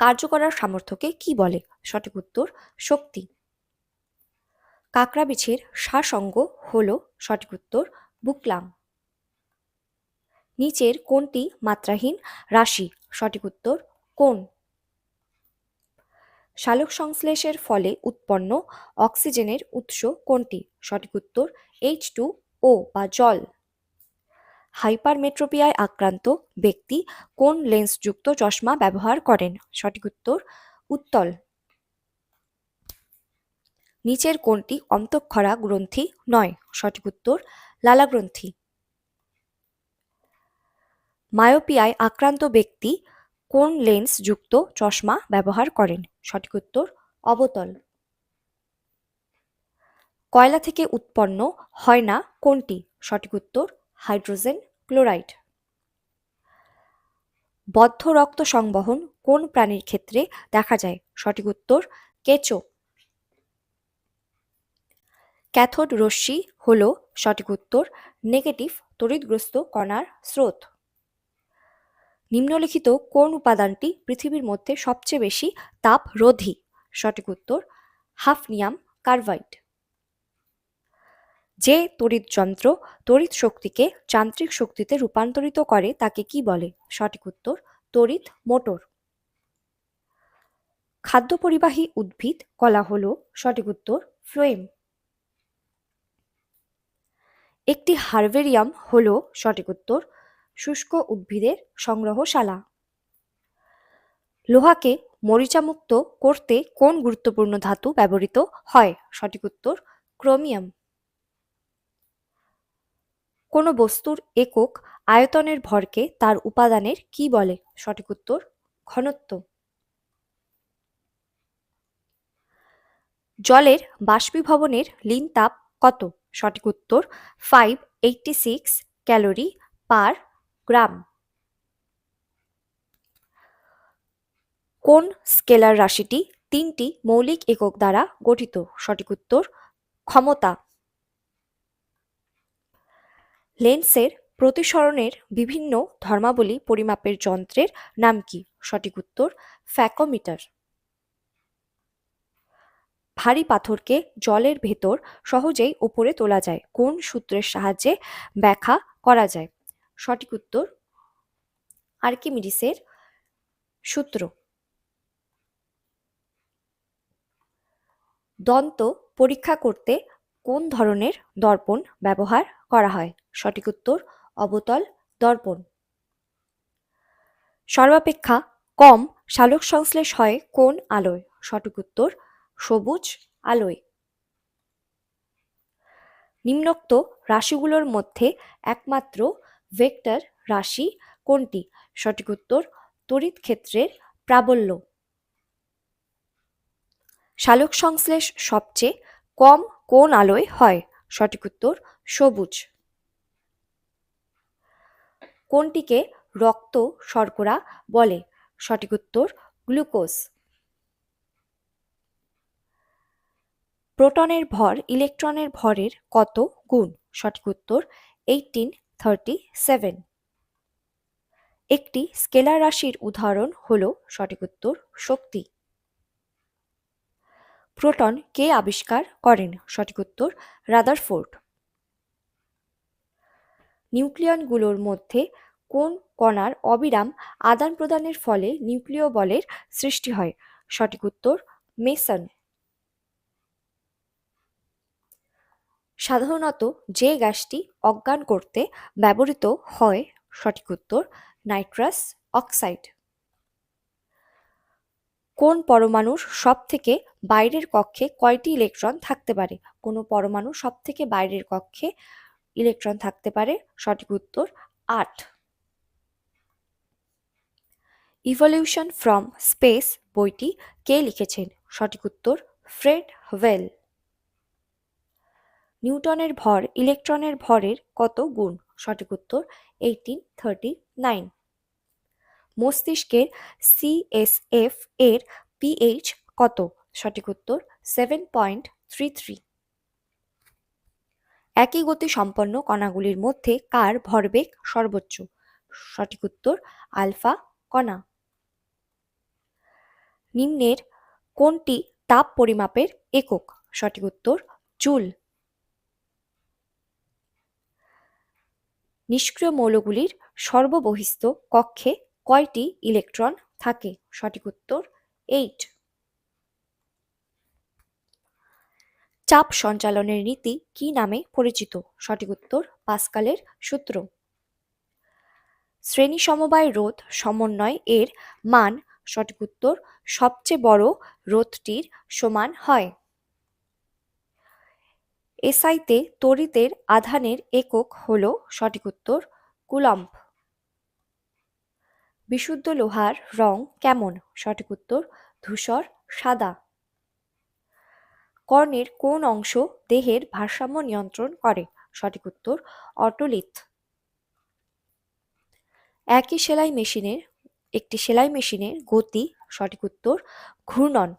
কার্য করার সামর্থ্যকে কি বলে? সঠিক উত্তর, শক্তি। কাকড়া বিছের সাসঙ্গ হল সঠিক উত্তর, বুকলাম। নিচের কোনটি মাত্রাহীন? রাশি, সঠিক উত্তর কোন সালোক সংশ্লেষের ফলে উৎপন্ন অক্সিজেনের উৎস কোনটি? সঠিক উত্তর, এইচ টু ও বা জল। হাইপারমেট্রোপিয়ায় আক্রান্ত ব্যক্তি কোন লেন্সযুক্ত চশমা ব্যবহার করেন? সঠিক উত্তর, উত্তল। নিচের কোনটি অন্তঃক্ষরা গ্রন্থি নয়। সঠিক উত্তর, লালা গ্রন্থি। মায়োপিয়ায় আক্রান্ত ব্যক্তি কোন লেন্স যুক্ত চশমা ব্যবহার করেন? সঠিক উত্তর, অবতল। কয়লা থেকে উৎপন্ন হয় না কোনটি? সঠিক উত্তর হাইড্রোজেন ক্লোরাইড। বদ্ধ রক্ত সংবহন কোন প্রাণীর ক্ষেত্রে দেখা যায়? সঠিক উত্তর, কেঁচো। ক্যাথোড রশ্মি হল সঠিক উত্তর, নেগেটিভ তড়িৎগ্রস্ত কণার স্রোত। নিম্নলিখিত কোন উপাদানটি পৃথিবীর মধ্যে সবচেয়ে বেশি তাপ রোধী সঠিক উত্তর, হাফনিয়াম কার্বাইড। যে তড়িৎ যন্ত্র তড়িৎ শক্তিকে যান্ত্রিক শক্তিতে রূপান্তরিত করে তাকে কি বলে? সঠিক উত্তর, তড়িৎ মোটর। খাদ্য পরিবাহী উদ্ভিদ কলা হল, সঠিক উত্তর, ফ্লোয়েম। একটি হার্বেরিয়াম হল, সঠিক উত্তর, শুষ্ক উদ্ভিদের সংগ্রহশালা। লোহাকে মরিচামুক্ত করতে কোন গুরুত্বপূর্ণ ধাতু ব্যবহৃত হয়? সঠিক উত্তর, ক্রোমিয়াম। কোনো বস্তুর একক আয়তনের ভরকে তার উপাদানের কি বলে? সঠিক উত্তর, ঘনত্ব। জলের বাষ্পীভবনের লিন তাপ কত? সঠিক উত্তর five eighty six calorie per gram কোন স্কেলার রাশিটি তিনটি মৌলিক একক দ্বারা গঠিত? সঠিক উত্তর, ক্ষমতা। লেন্সের প্রতিসরণের বিভিন্ন ধর্মাবলী পরিমাপের যন্ত্রের নাম কি? সঠিক উত্তর, ফ্যাকোমিটার। ভারী পাথরকে জলের ভেতর সহজেই ওপরে তোলা যায়। কোন সূত্রের সাহায্যে ব্যাখ্যা করা যায়? সঠিক উত্তর, আর্কিমিডিসের সূত্র। দন্ত পরীক্ষা করতে কোন ধরনের দর্পণ ব্যবহার করা হয়? সঠিক উত্তর, অবতল দর্পণ। সর্বাপেক্ষা কম সালোক সংশ্লেষ হয় কোন আলোয়? সঠিক উত্তর, সবুজ আলোয়। নিম্নোক্ত রাশিগুলোর মধ্যে একমাত্র ভেক্টর রাশি কোনটি? সঠিক উত্তর, তড়িৎ ক্ষেত্রের প্রাবল্য। সালোক সংশ্লেষ সবচেয়ে কম কোন আলোয় হয়? সঠিক উত্তর, সবুজ। কোনটিকে রক্ত শর্করা বলে? সঠিক উত্তর, গ্লুকোজ। প্রোটনের ভর ইলেকট্রনের ভরের কত গুণ? সঠিক উত্তর এইটিন থার্টি সেভেন একটি স্কেলার রাশির উদাহরণ হল সঠিক উত্তর, শক্তি। প্রোটন কে আবিষ্কার করেন? সঠিক উত্তর, রাদারফোর্ড। নিউক্লিয়নগুলোর মধ্যে কোন কণার অবিরাম আদান প্রদানের ফলে নিউক্লিয় বলের সৃষ্টি হয়? সঠিক উত্তর, মেসন। সাধারণত যে গ্যাসটি অজ্ঞান করতে ব্যবহৃত হয়, সঠিক উত্তর, নাইট্রাস অক্সাইড। কোন পরমাণুর সব থেকে বাইরের কক্ষে কয়টি ইলেকট্রন থাকতে পারে? কোনো পরমাণু সব থেকে বাইরের কক্ষে ইলেকট্রন থাকতে পারে? সঠিক উত্তর, আট। ইভলিউশন ফ্রম স্পেস বইটি কে লিখেছেন? সঠিক উত্তর, ফ্রেড ওয়েল নিউটনের ভর ইলেকট্রনের ভরের কত গুণ? সঠিক উত্তর এইটিন থার্টি নাইন মস্তিষ্কের সিএসএফ এর পিএইচ কত? সঠিক উত্তর সেভেন পয়েন্ট থ্রি থ্রি একই গতি সম্পন্ন কণাগুলির মধ্যে কার ভরবেগ সর্বোচ্চ? সঠিক উত্তর, আলফা কণা। নিম্নের কোনটি তাপ পরিমাপের একক? সঠিক উত্তর, জুল। নিষ্ক্রিয় মৌলগুলির সর্ববহিস্থ কক্ষে কয়টি ইলেকট্রন থাকে? সঠিক উত্তর এইট চাপ সঞ্চালনের নীতি কি নামে পরিচিত? সঠিক উত্তর, পাস্কালের সূত্র। শ্রেণি সমবায় রোধ সমন্বয় এর মান, সঠিক উত্তর, সবচেয়ে বড় রোধটির সমান হয়। এসআইতে তড়িতের আধানের একক হল, সঠিক উত্তর, কুলম্ব। বিশুদ্ধ লোহার রং কেমন? সঠিক উত্তর, ধূসর, সাদা। কর্ণের কোন অংশ দেহের ভারসাম্য নিয়ন্ত্রণ করে? সঠিক উত্তর, অটোলিথ। একই সেলাই মেশিনের, একটি সেলাই মেশিনের গতি, সঠিক উত্তর, ঘূর্ণন।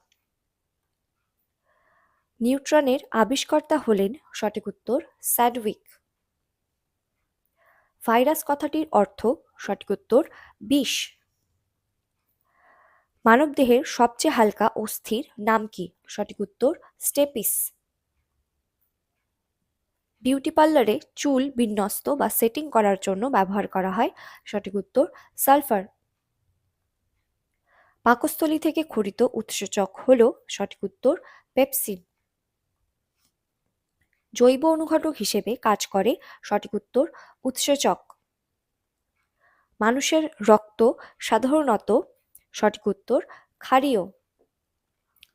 নিউট্রনের আবিষ্কর্তা হলেন, সঠিক উত্তর, স্যাডউইক। ভাইরাস কথাটির অর্থ সঠিক উত্তর, বিষ। মানবদেহের সবচেয়ে হালকা অস্থির নাম কি? সঠিক উত্তর, স্টেপিস। বিউটি পার্লারে চুল বিন্যস্ত বা সেটিং করার জন্য ব্যবহার করা হয়। সঠিক উত্তর, সালফার। পাকস্থলী থেকে খরিত উৎসেচক হল সঠিক উত্তর, পেপসিন। জৈব অনুঘটক হিসেবে কাজ করে। সঠিক উত্তর, উৎসেচক। মানুষের রক্ত সাধারণত, সঠিক উত্তর, ক্ষারীয়।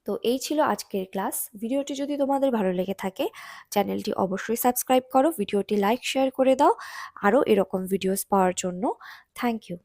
তো এই ছিল আজকের ক্লাস। ভিডিওটি যদি তোমাদের ভালো লেগে থাকে, চ্যানেলটি অবশ্যই সাবস্ক্রাইব করো, ভিডিওটি লাইক, শেয়ার করে দাও। আরও এরকম ভিডিওস পাওয়ার জন্য। Thank you